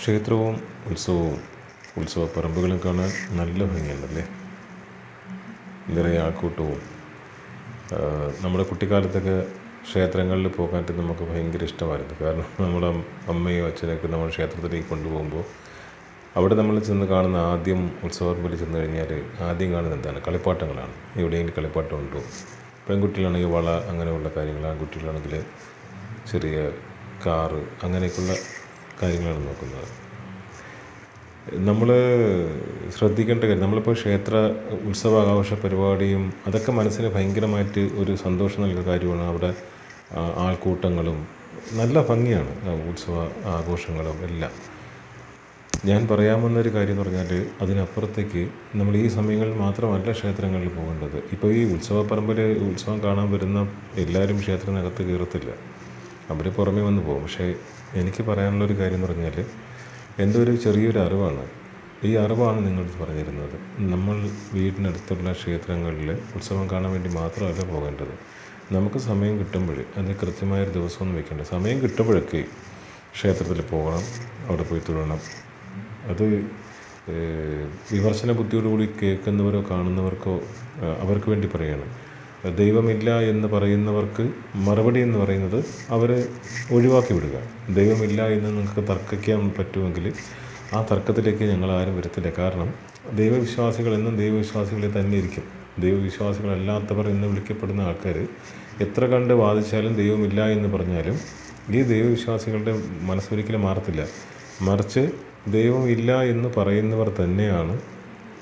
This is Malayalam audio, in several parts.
ക്ഷേത്രവും ഉത്സവവും ഉത്സവ പറമ്പുകളും കാണാൻ നല്ല ഭംഗിയുണ്ടല്ലേ? നിറയെ ആൾക്കൂട്ടവും. നമ്മുടെ കുട്ടിക്കാലത്തൊക്കെ ക്ഷേത്രങ്ങളിൽ പോകാനായിട്ട് നമുക്ക് ഭയങ്കര ഇഷ്ടമായിരുന്നു. കാരണം നമ്മുടെ അമ്മയും അച്ഛനൊക്കെ നമ്മൾ ക്ഷേത്രത്തിലേക്ക് കൊണ്ടുപോകുമ്പോൾ അവിടെ നമ്മൾ ചെന്ന് കാണുന്ന ആദ്യം ഉത്സവപ്പറമ്പിൽ ചെന്ന് കഴിഞ്ഞാൽ ആദ്യം കാണുന്നത് എന്താണ്? കളിപ്പാട്ടങ്ങളാണ്. എവിടെയെങ്കിലും കളിപ്പാട്ടം ഉണ്ടോ പെൺകുട്ടികളാണെങ്കിൽ വള അങ്ങനെയുള്ള കാര്യങ്ങൾ ആൺകുട്ടികളാണെങ്കിൽ ചെറിയ കാറ് അങ്ങനെയൊക്കെയുള്ള കാര്യങ്ങളാണ് നോക്കുന്നത്. നമ്മൾ ശ്രദ്ധിക്കേണ്ട കാര്യം നമ്മളിപ്പോൾ ക്ഷേത്ര ഉത്സവാഘോഷ പരിപാടിയും അതൊക്കെ മനസ്സിന് ഭയങ്കരമായിട്ട് ഒരു സന്തോഷം നൽകുന്ന കാര്യമാണ്. അവിടെ ആൾക്കൂട്ടങ്ങളും നല്ല ഭംഗിയാണ് ഉത്സവ ആഘോഷങ്ങളും എല്ലാം. ഞാൻ പറയാമെന്നൊരു കാര്യം എന്ന് പറഞ്ഞാൽ അതിനപ്പുറത്തേക്ക് നമ്മൾ ഈ സമയങ്ങളിൽ മാത്രമല്ല ക്ഷേത്രങ്ങളിൽ പോകേണ്ടത്. ഇപ്പോൾ ഈ ഉത്സവ പറമ്പിൽ ഉത്സവം കാണാൻ വരുന്ന എല്ലാവരും ക്ഷേത്രത്തിനകത്ത് കയറത്തില്ല. അവർ പുറമേ വന്ന് പോകും. പക്ഷേ എനിക്ക് പറയാനുള്ളൊരു കാര്യം എന്ന് പറഞ്ഞാൽ എന്റെ ഒരു ചെറിയൊരു അറിവാണ്. ഈ അറിവാണ് നിങ്ങൾ പറഞ്ഞിരുന്നത്. നമ്മൾ വീടിനടുത്തുള്ള ക്ഷേത്രങ്ങളിൽ ഉത്സവം കാണാൻ വേണ്ടി മാത്രമല്ല പോകേണ്ടത്. നമുക്ക് സമയം കിട്ടുമ്പോൾ അത് കൃത്യമായൊരു ദിവസമൊന്നും വെക്കേണ്ട സമയം കിട്ടുമ്പോഴൊക്കെ ക്ഷേത്രത്തിൽ പോകണം അവിടെ പോയി തൊഴണം. അത് വിമർശന ബുദ്ധിയോടുകൂടി കേൾക്കുന്നവരോ കാണുന്നവർക്കോ അവർക്ക് വേണ്ടി പറയാണ്. ദൈവമില്ല എന്ന് പറയുന്നവർക്ക് മറുപടി എന്ന് പറയുന്നത് അവരെ ഒഴിവാക്കി വിടുക. ദൈവമില്ല എന്ന് നിങ്ങൾക്ക് തർക്കിക്കാൻ പറ്റുമെങ്കിൽ ആ തർക്കത്തിലേക്ക് ഞങ്ങൾ ആരും വരത്തില്ല. കാരണം ദൈവവിശ്വാസികൾ എന്നും ദൈവവിശ്വാസികളെ തന്നെ ഇരിക്കും. ദൈവവിശ്വാസികളല്ലാത്തവർ എന്ന് വിളിക്കപ്പെടുന്ന ആൾക്കാർ എത്ര കണ്ട് വാദിച്ചാലും ദൈവമില്ല എന്ന് പറഞ്ഞാലും ഈ ദൈവവിശ്വാസികളുടെ മനസ്സൊരിക്കലും മാറത്തില്ല. മറിച്ച് ദൈവമില്ല എന്ന് പറയുന്നവർ തന്നെയാണ്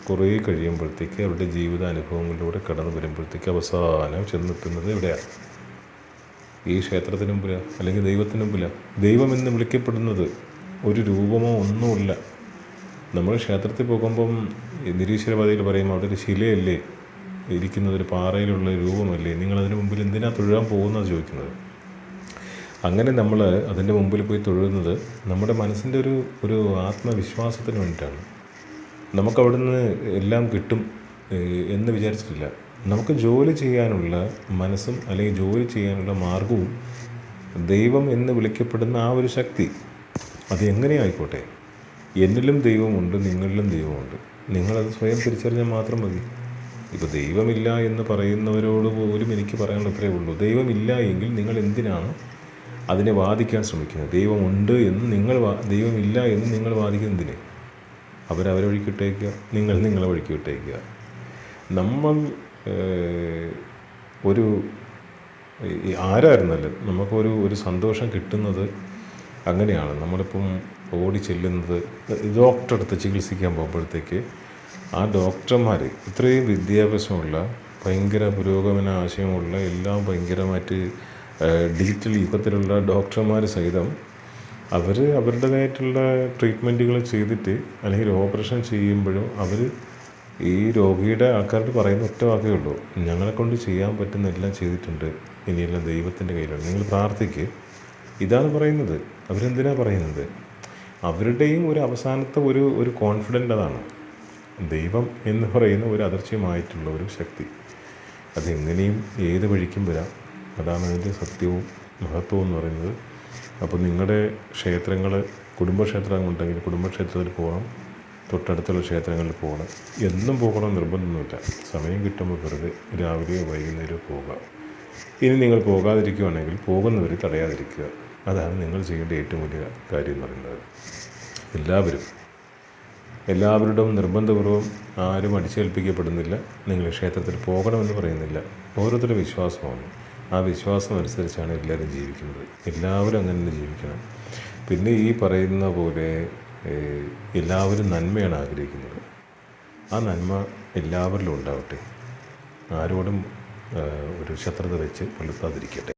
കുറേ കഴിയുമ്പോഴത്തേക്ക് അവരുടെ ജീവിതാനുഭവങ്ങളിലൂടെ കടന്നു വരുമ്പോഴത്തേക്ക് അവസാനം ചെന്നെത്തുന്നത് എവിടെയാണ് ഈ ക്ഷേത്രത്തിന് മുമ്പിലാണ് അല്ലെങ്കിൽ ദൈവത്തിന് മുമ്പിലാണ് എന്ന് വിളിക്കപ്പെടുന്നത് ഒരു രൂപമോ ഒന്നുമില്ല. നമ്മൾ ക്ഷേത്രത്തിൽ പോകുമ്പം നിരീശ്വരവാദികൾ പറയും അവിടെ ഒരു ശിലയല്ലേ? ഇരിക്കുന്നത് ഒരു പാറയിലുള്ള രൂപമല്ലേ? നിങ്ങളതിന് മുമ്പിൽ എന്തിനാ തൊഴുകാൻ പോകുന്നത് ചോദിക്കുന്നത്. അങ്ങനെ നമ്മൾ അതിന്റെ മുമ്പിൽ പോയി തൊഴുന്നത് നമ്മുടെ മനസ്സിന്റെ ഒരു ഒരു ആത്മവിശ്വാസത്തിന് വേണ്ടിയിട്ടാണ്. നമുക്ക് നിന്ന് എല്ലാം കിട്ടും എന്ന് വിചാരിച്ചിട്ടില്ല. നമുക്ക് ജോലി ചെയ്യാനുള്ള മനസ്സും അല്ലെങ്കിൽ ജോലി ചെയ്യാനുള്ള മാർഗവും ദൈവം എന്ന് വിളിക്കപ്പെടുന്ന ആ ഒരു ശക്തി അത് എങ്ങനെയായിക്കോട്ടെ എന്നിലും ദൈവമുണ്ട് നിങ്ങളിലും ദൈവമുണ്ട്. നിങ്ങളത് സ്വയം തിരിച്ചറിഞ്ഞാൽ മാത്രം മതി. ഇപ്പോൾ ദൈവമില്ല എന്ന് പറയുന്നവരോട് പോലും എനിക്ക് പറയാനുള്ള ഇത്രയേ ഉള്ളൂ. ദൈവമില്ല എങ്കിൽ നിങ്ങൾ എന്തിനാണ് അതിനെ വാദിക്കാൻ ശ്രമിക്കുന്നത്? ദൈവമുണ്ട് എന്ന് നിങ്ങൾ ദൈവമില്ല എന്ന് നിങ്ങൾ വാദിക്കുന്നതിന് അവരവരെ വഴിക്ക് വിട്ടേക്കുക നിങ്ങൾ നിങ്ങളെ വഴിക്ക് വിട്ടേക്കുക നമ്മൾ ഒരു ആരായിരുന്നാലും നമുക്കൊരു ഒരു സന്തോഷം കിട്ടുന്നത് അങ്ങനെയാണ്. നമ്മളിപ്പം ഓടി ചെല്ലുന്നത് ഡോക്ടറെ അടുത്ത് ചികിത്സിക്കാൻ പോകുമ്പോഴത്തേക്ക് ആ ഡോക്ടർമാർ ഇത്രയും വിദ്യാഭ്യാസമുള്ള ഭയങ്കര പുരോഗമന ആശയമുള്ള എല്ലാം ഭയങ്കരമായിട്ട് ഡിജിറ്റൽ യുഗത്തിലുള്ള ഡോക്ടർമാർ സഹിതം അവർ അവരുടേതായിട്ടുള്ള ട്രീറ്റ്മെന്റുകൾ ചെയ്തിട്ട് അല്ലെങ്കിൽ ഓപ്പറേഷൻ ചെയ്യുമ്പോഴും അവർ ഈ രോഗിയുടെ ആൾക്കാരോട് പറയുന്ന ഒറ്റ വാക്കേ ഉള്ളൂ. ഞങ്ങളെ കൊണ്ട് ചെയ്യാൻ പറ്റുന്ന എല്ലാം ചെയ്തിട്ടുണ്ട്. ഇനിയെല്ലാം ദൈവത്തിന്റെ കയ്യിലാണ്. നിങ്ങൾ പ്രാർത്ഥിക്ക്. ഇതാണ് പറയുന്നത്. അവരെന്തിനാ പറയുന്നത്? അവരുടെയും ഒരു അവസാനത്തെ ഒരു ഒരു കോൺഫിഡന്റ് അതാണ്. ദൈവം എന്ന് പറയുന്ന ഒരു അദർശ്യമായിട്ടുള്ള ഒരു ശക്തി. അതെങ്ങനെയും ഏത് വഴിക്കും വരാം. അതാണ് അതിന്റെ സത്യവും മഹത്വവും എന്ന് പറയുന്നത്. അപ്പോൾ നിങ്ങളുടെ ക്ഷേത്രങ്ങൾ കുടുംബക്ഷേത്രങ്ങളുണ്ടെങ്കിൽ കുടുംബക്ഷേത്രത്തിൽ പോകണം. തൊട്ടടുത്തുള്ള ക്ഷേത്രങ്ങളിൽ പോകണം. എന്നും പോകണം നിർബന്ധമൊന്നുമില്ല. സമയം കിട്ടുമ്പോൾ വെറുതെ രാവിലെയോ വൈകുന്നേരമോ പോകുക ഇനി നിങ്ങൾ പോകാതിരിക്കുകയാണെങ്കിൽ പോകുന്നവർ തടയാതിരിക്കുക. അതാണ് നിങ്ങൾ ചെയ്യേണ്ട ഏറ്റവും വലിയ കാര്യം എന്ന് പറയുന്നത്. എല്ലാവരും എല്ലാവരുടെയും നിർബന്ധപൂർവം ആരും അടിച്ചേൽപ്പിക്കപ്പെടുന്നില്ല. നിങ്ങൾ ക്ഷേത്രത്തിൽ പോകണമെന്ന് പറയുന്നില്ല. ഓരോരുത്തരുടെ വിശ്വാസമാണ്. ആ വിശ്വാസം അനുസരിച്ചാണ് എല്ലാവരും ജീവിക്കുന്നത്. എല്ലാവരും അങ്ങനെ തന്നെ ജീവിക്കണം. പിന്നെ ഈ പറയുന്ന പോലെ എല്ലാവരും നന്മയാണ് ആഗ്രഹിക്കുന്നത്. ആ നന്മ എല്ലാവരിലും ഉണ്ടാവട്ടെ. ആരോടും ഒരു ശത്രുത വെച്ച് പുലർത്താതിരിക്കട്ടെ